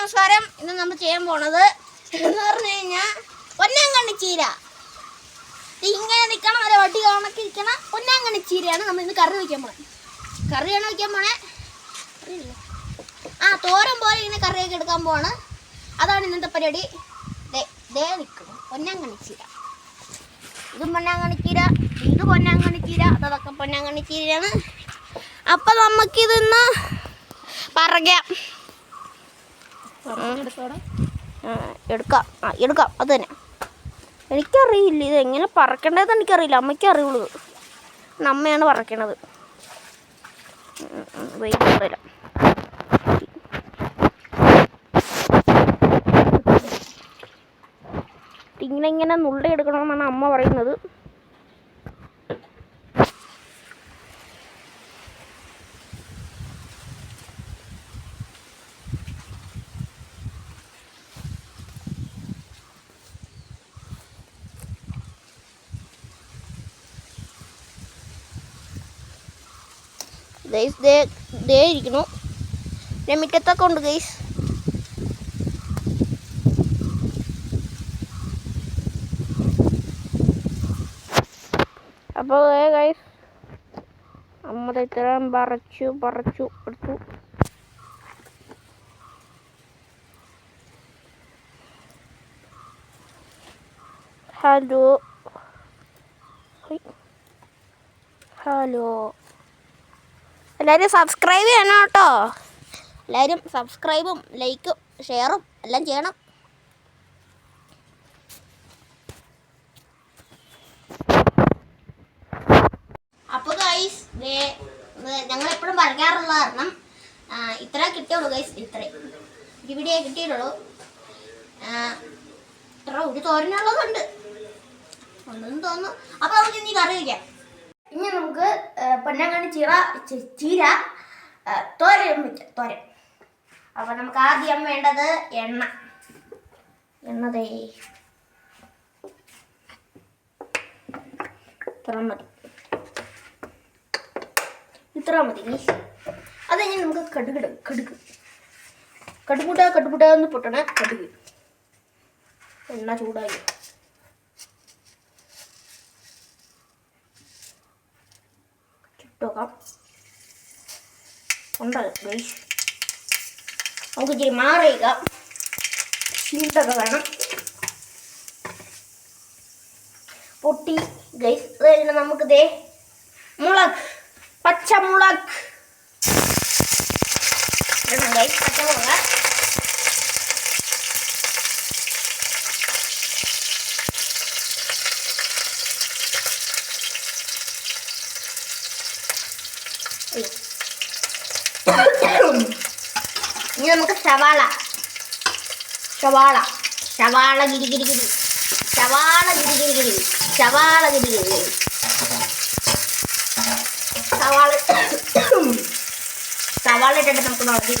നമസ്കാരം. ഇന്ന് നമ്മൾ ചെയ്യാൻ പോണത് എന്ന് പറഞ്ഞു കഴിഞ്ഞാൽ പൊന്നാങ്കണ്ണി ചീര. ഇങ്ങനെ നിൽക്കണം ഒരു വട്ടി കണക്കി ഇരിക്കണം. പൊന്നാങ്കണ്ണി ചീരയാണ് നമ്മൾ ഇന്ന് കറി വയ്ക്കാൻ പോണത് കറിയാണ് വയ്ക്കാൻ പോണേ? ആ തോരൻ പോലെ ഇങ്ങനെ കറിയൊക്കെ എടുക്കാൻ പോവാണ്. അതാണ് ഇന്നത്തെ പരിപാടി. ദേ നിൽക്കണം പൊന്നാങ്കണ്ണി ചീര. ഇതും പൊന്നാങ്കണ്ണി ചീര. ഇത് പൊന്നാങ്കണ്ണി ചീര. അതൊക്കെ പൊന്നാങ്കണ്ണി ചീരയാണ്. അപ്പം നമുക്കിതൊന്ന് പറയാം എടുക്കാം. ആ എടുക്കാം. അത് തന്നെ. എനിക്കറിയില്ല ഇത് എങ്ങനെ പറക്കേണ്ടതെന്ന് എനിക്കറിയില്ല. അമ്മയ്ക്ക് അറിയുള്ളൂ. അമ്മയാണ് പറക്കണത്. വെയിറ്റ് ഇങ്ങനെ ഇങ്ങനെ നുള്ളി എടുക്കണമെന്നാണ് അമ്മ പറയുന്നത്. ഗൈസ് ദേ ദേ ഇരിക്കുന്നു. ഞാൻ മുറ്റത്തൊക്കെ ഉണ്ട് ഗൈസ് അപ്പോൾ ഗൈസ് അമ്മ ദേ ഇത്രയും പറിച്ചു പറിച്ചു എടുത്തു. ഹലോ ഹലോ എല്ലാവരും സബ്സ്ക്രൈബ് ചെയ്യണം കേട്ടോ. എല്ലാവരും സബ്സ്ക്രൈബും ലൈക്കും ഷെയറും എല്ലാം ചെയ്യണം. അപ്പോൾ ഗൈസ് ഞങ്ങൾ എപ്പോഴും പറയാറുള്ള കാരണം ഇത്ര കിട്ടിയുള്ളൂ ഗൈസ് ഇത്രയും ഇവിടെ കിട്ടിയിട്ടുള്ളൂ. ഇത്ര ഒരു തോരനുള്ളതുണ്ട്. ഒന്നും തോന്നുന്നു അപ്പോൾ നമുക്ക് ഇനി കറി വയ്ക്കാം ഇനി നമുക്ക് പൊന്നങ്ങാണി ചീറ ചീര തോര തോരൻ അപ്പൊ നമുക്ക് ആദ്യം വേണ്ടത് എണ്ണ. എണ്ണതേ. ഇത്ര മതി. ഇത്ര മതി. അത് കഴിഞ്ഞ് നമുക്ക് കടുക് ഇടും കടുക്. കടുകൂട്ട കടുകുട എന്ന് പൊട്ടണ കടുക്. എണ്ണ ചൂടായി. ചുട്ടോക്കാം ഉണ്ട് ഗൈസ് നമുക്ക് ഇച്ചിരി മാറിയിക ചീട്ടൊക്കെ വേണം പൊട്ടി ഗൈസ് അത് നമുക്ക് ദേ മുളക് പച്ചമുളക് ഇടണം ഗൈസ് പച്ചമുളക് ഇനി നമുക്ക് സവാള. സവാള. സവാള ഗിരി ഗിരി സവാള ഗിരി ഗിരി സവാള ഗിരി ഗിരി സവാള സവാള ഇട്ടിട്ട് നമുക്ക് നോക്കി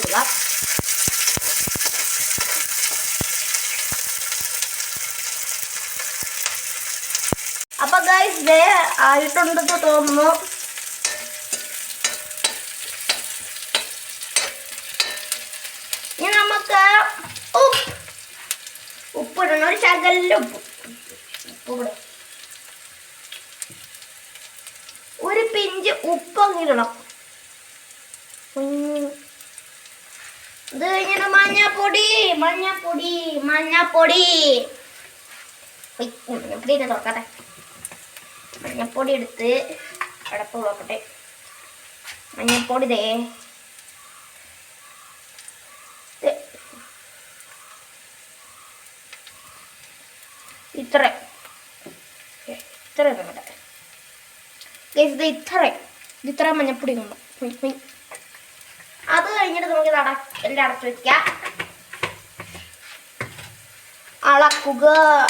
അപ്പൊ ഗൈസ് ദേ ആയിട്ടുണ്ടെന്ന് തോന്നുന്നു ഇനി നമുക്ക് ഉപ്പ് ഉപ്പിടണം ഒരു ശകല ഉപ്പ്. ഉപ്പ് ഇവിടെ ഒരു പിഞ്ച് ഉപ്പ് അങ്ങിടണം. ഇത് കഴിഞ്ഞിട്ട് മഞ്ഞപ്പൊടി മഞ്ഞപ്പൊടി മഞ്ഞപ്പൊടി. മഞ്ഞപ്പൊടി എന്നെ തുറക്കട്ടെ. മഞ്ഞപ്പൊടി എടുത്ത് അടപ്പ് നോക്കട്ടെ മഞ്ഞപ്പൊടി ദേ. ഇത്ര ഇത്ര ഇടട്ടെ ഗൈസ് ഇത് ഇത്ര ഇത് ഇത്ര മഞ്ഞപ്പൊടി കൊണ്ടു അത് കഴിഞ്ഞിട്ട് നമുക്ക് അട എല്ലാം അടച്ചു വെക്കാം. അളക്കുക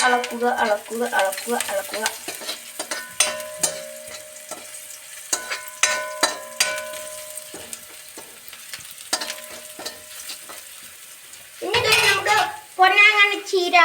അളക്കുക അളക്കുക അളക്കുക അളക്കുക. ഇനി നമുക്ക് പൊന്നാങ്ങാണി ചീര.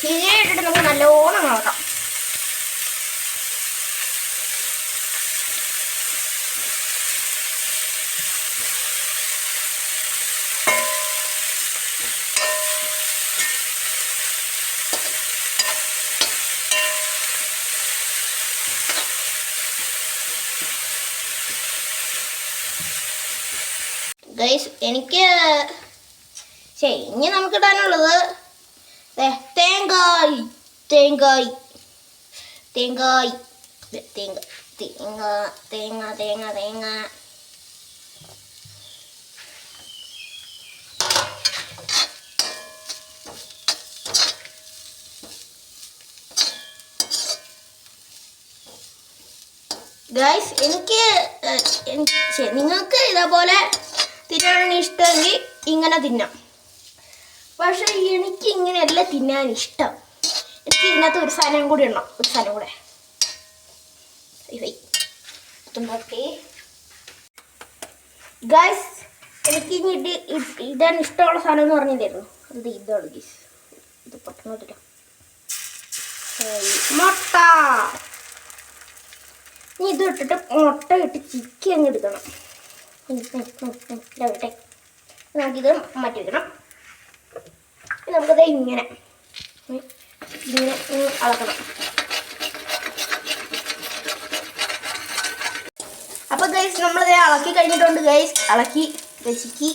ചീര ഇടാം ഇട്ടിട്ട് നമുക്ക് നല്ലോണം നോക്കാം. എനിക്ക് ശരി ഇനി നമുക്ക് ഇടാനുള്ളത് തേങ്ങായി തേങ്ങായി തേങ്ങായി തേങ്ങ തേങ്ങ തേങ്ങ തേങ്ങ തേങ്ങ ഗൈസ് എനിക്ക് നിങ്ങൾക്ക് ഇതേപോലെ തിന്നാൻ ഇഷ്ടമെങ്കിൽ ഇങ്ങനെ തിന്നാം. പക്ഷെ എനിക്ക് ഇങ്ങനെയല്ല തിന്നാൻ ഇഷ്ടം എനിക്ക് ഇതിനകത്ത് ഒരു സാധനം കൂടി ഇടണം. ഒരു സാധനം കൂടെ. ഗൈസ് എനിക്ക് ഇനി ഇത് ഇ- ഇടാൻ ഇഷ്ടമുള്ള സാധനം എന്ന് പറഞ്ഞില്ലായിരുന്നു. ഇത് ഇതാണ് ഗീസ് ഇത് പൊട്ടണോട്ടില്ല മുട്ട. ഇനി ഇത് ഇട്ടിട്ട് മുട്ട ഇട്ട് ചിക്കി അങ്ങ് എടുക്കണം. നമുക്കിത് മാറ്റി വെക്കണം. നമുക്കത് ഇങ്ങനെ. ഇങ്ങനെ അളക്കണം. അപ്പൊ ഗൈസ് നമ്മളിത് ഇളക്കി കഴിഞ്ഞിട്ടുണ്ട്. ഗൈസ് ഇളക്കി രസിക്കി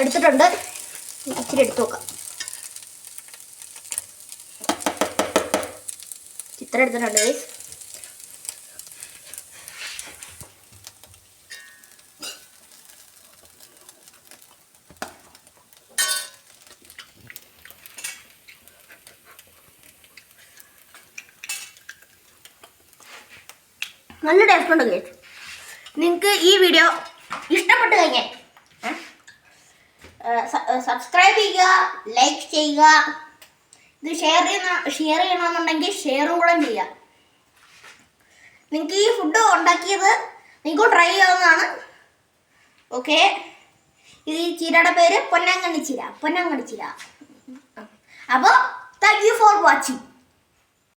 എടുത്തിട്ടുണ്ട്. ഇച്ചിരി എടുത്തു നോക്കാം ചിത്രം എടുത്തിട്ടുണ്ട് ഗൈസ് നല്ല ടേസ്റ്റ് ഉണ്ട് ഗൈസ് നിങ്ങൾക്ക് ഈ വീഡിയോ ഇഷ്ടപ്പെട്ട് കഴിഞ്ഞാൽ സബ്സ്ക്രൈബ് ചെയ്യുക ലൈക്ക് ചെയ്യുക ഇത് ഷെയർ ചെയ്യുന്ന ഷെയർ ചെയ്യണമെന്നുണ്ടെങ്കിൽ ഷെയറും കൂടെ ചെയ്യുക. നിങ്ങൾക്ക് ഈ ഫുഡ് ഉണ്ടാക്കിയത് നിങ്ങൾക്ക് ട്രൈ ചെയ്യാവുന്നതാണ്. ഓക്കെ ഇത് ഈ ചീരയുടെ പേര് പൊന്നാങ്കണ്ണി ചീര പൊന്നാങ്കണ്ണി ചീര. അപ്പോൾ താങ്ക് യു ഫോർ വാച്ചിങ്